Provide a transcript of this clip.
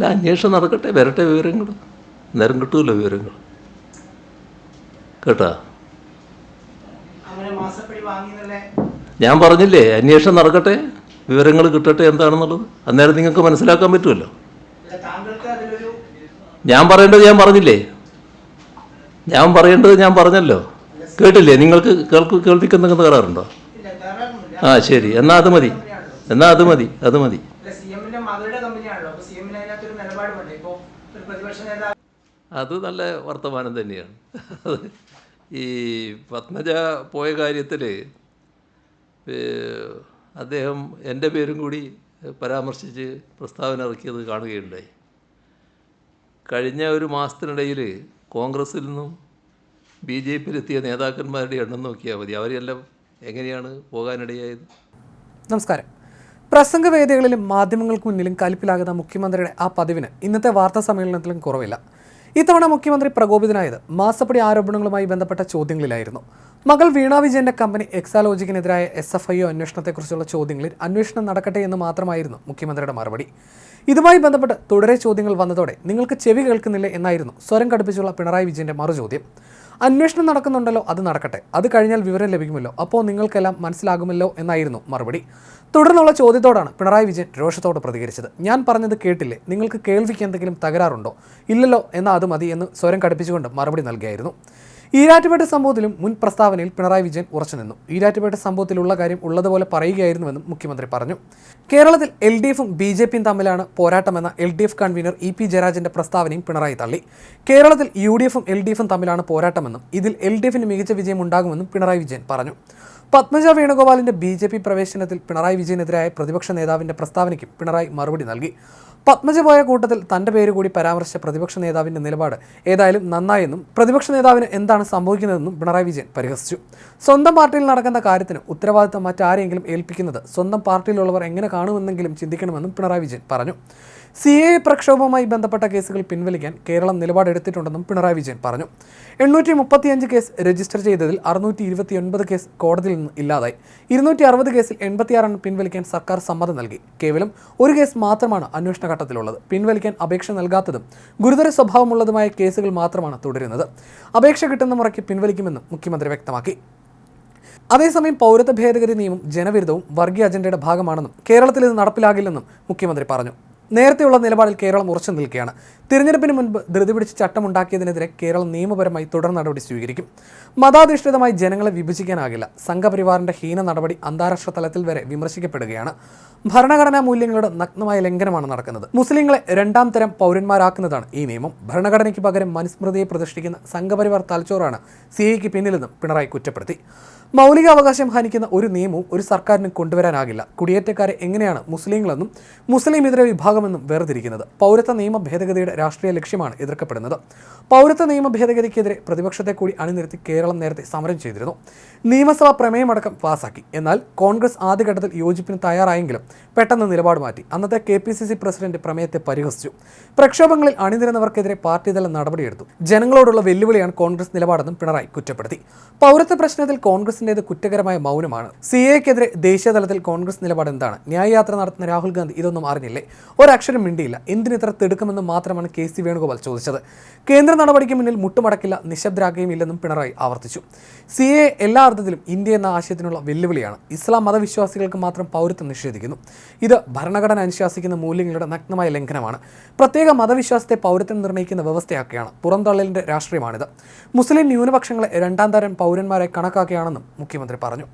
അല്ല അന്വേഷണം നടക്കട്ടെ. വരട്ടെ വിവരങ്ങൾ നേരം കിട്ടുമല്ലോ വിവരങ്ങൾ കേട്ടാ? ഞാൻ പറഞ്ഞില്ലേ അന്വേഷണം നടക്കട്ടെ. വിവരങ്ങൾ കിട്ടട്ടെ എന്താണെന്നുള്ളത്. അന്നേരം നിങ്ങൾക്ക് മനസ്സിലാക്കാൻ പറ്റുമല്ലോ. ഞാൻ പറയേണ്ടത് ഞാൻ പറഞ്ഞില്ലേ? ഞാൻ പറയേണ്ടത് ഞാൻ പറഞ്ഞല്ലോ. കേട്ടില്ലേ? നിങ്ങൾക്ക് കേൾക്ക് കേൾവിക്ക് എന്തെങ്കിലും തകരാറുണ്ടോ? ആ ശരി. എന്നാൽ അത് മതി. എന്നാൽ അത് മതി. അത് മതി. നിലപാട് ഒരു പ്രതിപക്ഷ നേതാവ് അത് നല്ല വർത്തമാനം തന്നെയാണ്. ഈ പത്മജ പോയ കാര്യത്തിൽ അദ്ദേഹം എന്റെ പേരും കൂടി പരാമർശിച്ച് പ്രസ്താവന ഇറക്കിയത് കാണുകയുണ്ടായി. കഴിഞ്ഞ ഒരു മാസത്തിനിടയിൽ കോൺഗ്രസിൽ നിന്നും ബി ജെ പിയിലെത്തിയ നേതാക്കന്മാരുടെ എണ്ണം നോക്കിയാൽ മതി. അവരെല്ലാം എങ്ങനെയാണ് പോകാനിടയായത്? നമസ്കാരം. പ്രസംഗവേദികളിലും മാധ്യമങ്ങൾക്ക് മുന്നിലും കലിപ്പിലാകുന്ന മുഖ്യമന്ത്രിയുടെ ആ പതിവിന് ഇന്നത്തെ വാർത്താ സമ്മേളനത്തിലും കുറവില്ല. ഇത്തവണ മുഖ്യമന്ത്രി പ്രകോപിതനായത് മാസപ്പടി ആരോപണങ്ങളുമായി ബന്ധപ്പെട്ട ചോദ്യങ്ങളിലായിരുന്നു. മകൾ വീണ വിജയന്റെ കമ്പനി എക്സാലോജിക്കിനെതിരായ എസ് എഫ് ഐ ഒ അന്വേഷണത്തെക്കുറിച്ചുള്ള ചോദ്യങ്ങളിൽ അന്വേഷണം നടക്കട്ടെ എന്ന് മാത്രമായിരുന്നു മുഖ്യമന്ത്രിയുടെ മറുപടി. ഇതുമായി ബന്ധപ്പെട്ട് തുടരെ ചോദ്യങ്ങൾ വന്നതോടെ നിങ്ങൾക്ക് ചെവി കേൾക്കുന്നില്ല എന്നായിരുന്നു സ്വരം കടുപ്പിച്ചുള്ള പിണറായി വിജയന്റെ മറുചോദ്യം. അന്വേഷണം നടക്കുന്നുണ്ടല്ലോ അത് നടക്കട്ടെ. അത് കഴിഞ്ഞാൽ വിവരം ലഭിക്കുമല്ലോ. അപ്പോൾ നിങ്ങൾക്കെല്ലാം മനസ്സിലാകുമല്ലോ എന്നായിരുന്നു മറുപടി. തുടർന്നുള്ള ചോദ്യത്തോടാണ് പിണറായി വിജയൻ രോഷത്തോട് പ്രതികരിച്ചത്. ഞാൻ പറഞ്ഞത് കേട്ടില്ലേ? നിങ്ങൾക്ക് കേൾവിക്ക് എന്തെങ്കിലും തകരാറുണ്ടോ? ഇല്ലല്ലോ എന്നാൽ അത് മതി എന്ന് സ്വരം കടുപ്പിച്ചുകൊണ്ട് മറുപടി നൽകിയായിരുന്നു. ഈരാറ്റുപേട്ട സംഭവത്തിലും മുൻ പ്രസ്താവനയിൽ പിണറായി വിജയൻ ഉറച്ചു നിന്നു. ഈരാറ്റുപേട്ട സംഭവത്തിലുള്ള കാര്യം ഉള്ളതുപോലെ പറയുകയായിരുന്നുവെന്നും മുഖ്യമന്ത്രി പറഞ്ഞു. കേരളത്തിൽ എൽ ഡി എഫും ബി ജെ പിയും തമ്മിലാണ് പോരാട്ടമെന്ന L D F convener E P ജയരാജന്റെ പ്രസ്താവനയും പിണറായി തള്ളി. കേരളത്തിൽ യു ഡി എഫും എൽ ഡി എഫും തമ്മിലാണ് പോരാട്ടമെന്നും ഇതിൽ എൽ ഡി എഫിന് മികച്ച വിജയം ഉണ്ടാകുമെന്നും പിണറായി വിജയൻ പറഞ്ഞു. പത്മജ വേണുഗോപാലിന്റെ ബി ജെ പി പ്രവേശനത്തിൽ പിണറായി വിജയനെതിരായ പ്രതിപക്ഷ നേതാവിന്റെ പ്രസ്താവനയ്ക്കും പിണറായി മറുപടി നൽകി. പത്മജ പോയ കൂട്ടത്തിൽ തന്റെ പേര് കൂടി പരാമർശിച്ച പ്രതിപക്ഷ നേതാവിന്റെ നിലപാട് ഏതായാലും നന്നായെന്നും പ്രതിപക്ഷ നേതാവിന് എന്താണ് സംഭവിക്കുന്നതെന്നും പിണറായി വിജയൻ പരിഹസിച്ചു. സ്വന്തം പാർട്ടിയിൽ നടക്കുന്ന കാര്യത്തിന് ഉത്തരവാദിത്തം മറ്റാരെങ്കിലും ഏൽപ്പിക്കുന്നത് സ്വന്തം പാർട്ടിയിലുള്ളവർ എങ്ങനെ കാണുമെന്നെങ്കിലും ചിന്തിക്കണമെന്നും പിണറായി വിജയൻ പറഞ്ഞു. സി എ പ്രക്ഷോഭവുമായി ബന്ധപ്പെട്ട കേസുകൾ പിൻവലിക്കാൻ കേരളം നിലപാടെടുത്തിട്ടുണ്ടെന്നും പിണറായി വിജയൻ പറഞ്ഞു. എണ്ണൂറ്റി മുപ്പത്തിയഞ്ച് കേസ് രജിസ്റ്റർ ചെയ്തതിൽ അറുന്നൂറ്റി ഇരുപത്തിയൊൻപത് കേസ് കോടതിയിൽ നിന്ന് ഇല്ലാതായി. ഇരുന്നൂറ്റി അറുപത് കേസിൽ എൺപത്തിയാറെണ്ണം പിൻവലിക്കാൻ സർക്കാർ സമ്മതം നൽകി. കേവലം ഒരു കേസ് മാത്രമാണ് അന്വേഷണ ഘട്ടത്തിലുള്ളത്. പിൻവലിക്കാൻ അപേക്ഷ നൽകാത്തതും ഗുരുതര സ്വഭാവമുള്ളതുമായ കേസുകൾ മാത്രമാണ് തുടരുന്നത്. അപേക്ഷ കിട്ടുന്ന മുറയ്ക്ക് പിൻവലിക്കുമെന്നും മുഖ്യമന്ത്രി വ്യക്തമാക്കി. അതേസമയം പൗരത്വ ഭേദഗതി നിയമം ജനവിരുദ്ധവും വർഗീയ അജണ്ടയുടെ ഭാഗമാണെന്നും കേരളത്തിൽ ഇത് നടപ്പിലാകില്ലെന്നും മുഖ്യമന്ത്രി പറഞ്ഞു. നേരത്തെയുള്ള നിലപാടിൽ കേരളം ഉറച്ചു നിൽക്കുകയാണ്. തിരഞ്ഞെടുപ്പിന് മുൻപ് ധൃതി പിടിച്ച് ചട്ടമുണ്ടാക്കിയതിനെതിരെ കേരളം നിയമപരമായി തുടർ നടപടി സ്വീകരിക്കും. മതാധിഷ്ഠിതമായി ജനങ്ങളെ വിഭജിക്കാനാകില്ല. സംഘപരിവാറിന്റെ ഹീന നടപടി അന്താരാഷ്ട്ര തലത്തിൽ വരെ വിമർശിക്കപ്പെടുകയാണ്. ഭരണഘടനാ മൂല്യങ്ങളുടെ നഗ്നമായ ലംഘനമാണ് നടക്കുന്നത്. മുസ്ലിങ്ങളെ രണ്ടാം തരം പൗരന്മാരാക്കുന്നതാണ് ഈ നിയമം. ഭരണഘടനയ്ക്ക് പകരം മനുസ്മൃതിയെ പ്രതിഷ്ഠിക്കുന്ന സംഘപരിവാർ തലച്ചോറാണ് സി ഐക്ക് പിന്നിലെന്നും പിണറായി കുറ്റപ്പെടുത്തി. മൗലികാവകാശം ഹനിക്കുന്ന ഒരു നിയമവും ഒരു സർക്കാരിനും കൊണ്ടുവരാനാകില്ല. കുടിയേറ്റക്കാരെ എങ്ങനെയാണ് മുസ്ലിങ്ങളെന്നും മുസ്ലിം ഇതര വിഭാഗമെന്നും വേർതിരിക്കുന്നത്. പൗരത്വ നിയമ ഭേദഗതിയുടെ രാഷ്ട്രീയ ലക്ഷ്യമാണ് എതിർക്കപ്പെടുന്നത്. പൗരത്വ നിയമ ഭേദഗതിക്കെതിരെ പ്രതിപക്ഷത്തെ കൂടി അണിനിരത്തി കേരളം നേരത്തെ സമരം ചെയ്തിരുന്നു. നിയമസഭാ പ്രമേയമടക്കം പാസാക്കി. എന്നാൽ കോൺഗ്രസ് ആദ്യഘട്ടത്തിൽ യോജിപ്പിന് തയ്യാറായെങ്കിലും പെട്ടെന്ന് നിലപാട് മാറ്റി. അന്നത്തെ K P C C president പ്രമേയത്തെ പരിഹസിച്ചു. പ്രക്ഷോഭങ്ങളിൽ അണിനിരുന്നവർക്കെതിരെ പാർട്ടിതല നടപടിയെടുത്തു. ജനങ്ങളോടുള്ള വെല്ലുവിളിയാണ് കോൺഗ്രസ് നിലപാടെന്നും പിണറായി കുറ്റപ്പെടുത്തി. പൗരത്വ പ്രശ്നത്തിൽ കോൺഗ്രസിന്റേത് കുറ്റകരമായ മൗനമാണ്. സി എക്കെതിരെ ദേശീയതലത്തിൽ കോൺഗ്രസ് നിലപാട് എന്താണ് ന്യായയാത്ര നടത്തുന്ന രാഹുൽ ഗാന്ധി ഇതൊന്നും അറിഞ്ഞില്ലേ? ഒരക്ഷരം മിണ്ടിയില്ല. എന്തിനിത്ര തെടുക്കുമെന്ന് മാത്രമാണ് കെ സി വേണുഗോപാൽ ചോദിച്ചത്. കേന്ദ്ര നടപടിക്ക് മുന്നിൽ മുട്ടുമടക്കില്ല നിശബ്ദരാകുകയും ഇല്ലെന്നും പിണറായി ആവർത്തിച്ചു. സി എ എല്ലാ അർത്ഥത്തിലും ഇന്ത്യ എന്ന ആശയത്തിനുള്ള വെല്ലുവിളിയാണ്. ഇസ്ലാം മതവിശ്വാസികൾക്ക് മാത്രം പൗരത്വം നിഷേധിക്കുന്നു. ഇത് ഭരണഘടന അനുശാസിക്കുന്ന മൂല്യങ്ങളുടെ നഗ്നമായ ലംഘനമാണ്. പ്രത്യേക മതവിശ്വാസത്തെ പൗരത്വം നിർണയിക്കുന്ന വ്യവസ്ഥയാക്കുകയാണ്. പുറന്തള്ളലിന്റെ രാഷ്ട്രീയമാണിത്. മുസ്ലിം ന്യൂനപക്ഷങ്ങളെ രണ്ടാം തരം പൗരന്മാരെ കണക്കാക്കുകയാണെന്നും മുഖ്യമന്ത്രി പറഞ്ഞു.